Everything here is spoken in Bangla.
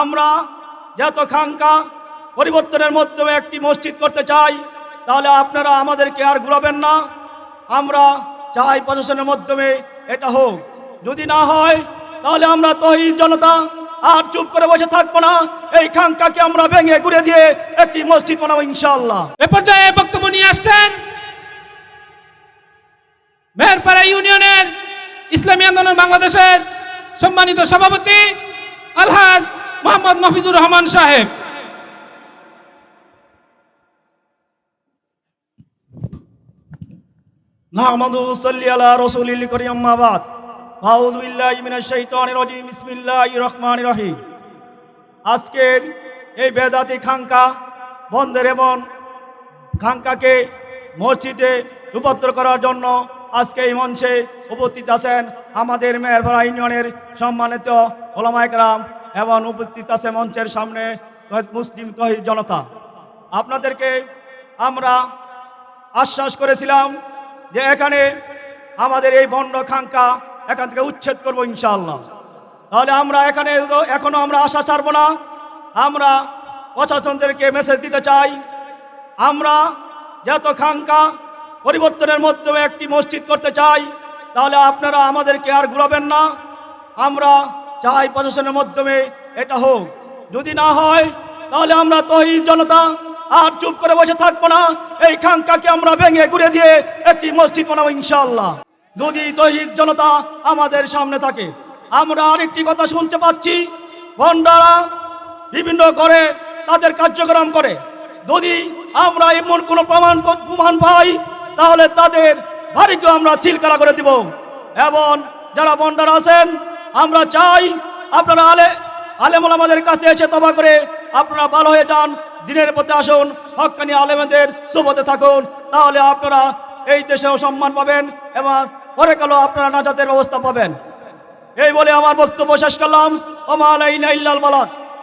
আমরা যত খাঙ্কা পরিবর্তনের মাধ্যমে একটি মসজিদ করতে চাই, তাহলে আপনারা আমাদেরকে আর ঘুরাবেন না। আমরা চাই প্রশাসনের মাধ্যমে এটা হোক। যদি না হয়, তাহলে আমরা তহিদ জনতা আর চুপ করে বসে থাকব না। এই খাঙ্কাকে আমরা ভেঙে ঘুরে দিয়ে একটি মসজিদ বানাবো ইনশাল্লাহ এ পর্যায়ে বক্তব্য নিয়ে আসছেন মেহেরপাড়া ইউনিয়নের ইসলামী আন্দোলন বাংলাদেশের সম্মানিত সভাপতি আলহাজ মোহাম্মদ মফিজুর রহমান সাহেব। নাহমাদু সাল্লি আলা রাসূলিল কারীম, আম্মা বাদ। আউযু বিল্লাহি মিনাশ শাইতানির রাজীম। বিসমিল্লাহির রহমানির রহিম। আজকের এই বেদাতি খাঙ্কা বন্ধের এবং খাঙ্কাকে মসজিদে রূপান্তর করার জন্য আজকে এই মঞ্চে উপস্থিত আছেন আমাদের মেহেরপাড়া ইউনিয়নের সম্মানিত ওলামায়করাম এবং উপস্থিত আছে মঞ্চের সামনে মুসলিম তহিদ জনতা। আপনাদেরকে আমরা আশ্বাস করেছিলাম যে এখানে আমাদের এই বন্ড খাঙ্কা এখান থেকে উচ্ছেদ করব ইনশাআল্লাহ। তাহলে আমরা এখানে তো- এখনও আমরা আশা ছাড়বো না। আমরা প্রশাসনদেরকে মেসেজ দিতে চাই। আমরা যত খাঙ্কা পরিবর্তনের মাধ্যমে একটি মসজিদ করতে চাই, তাহলে আপনারা আমাদেরকে আর ঘুরাবেন না। আমরা চাই প্রশাসনের মাধ্যমে এটা হোক। যদি না হয়, তাহলে আমরা তহিদ জনতা আর চুপ করে বসে থাকব না। এই খাঙ্কাকে আমরা ভেঙে ঘুরে দিয়ে একটি মসজিদ বানাবো ইনশাআল্লাহ। যদি তহিদ জনতা আমাদের সামনে থাকে, আমরা আরেকটি কথা শুনতে পাচ্ছি। ভণ্ডারা বিভিন্ন করে তাদের কার্যক্রম করে। যদি আমরা এমন কোনো প্রমাণ প্রমাণ পাই, তাহলে তাদের বাড়িকে আমরা সিলকারা করে দিব। এবং যারা বন্ডার আছেন আমরা চাই আপনারা আলে, আলেমুল আমাদের কাছে এসে তবা করে আপনারা ভালো হয়ে যান, দিনের পথে আসুন হকানি আলেমদের সুবতে থাকুন, তাহলে আপনারা এই দেশেও সম্মান পাবেন এবং পরে কালো আপনারা নাজাতের ব্যবস্থা পাবেন। এই বলে আমার বক্তব্য শেষ করলাম। ওমা আলাইনা ইল্লাল বালাদ।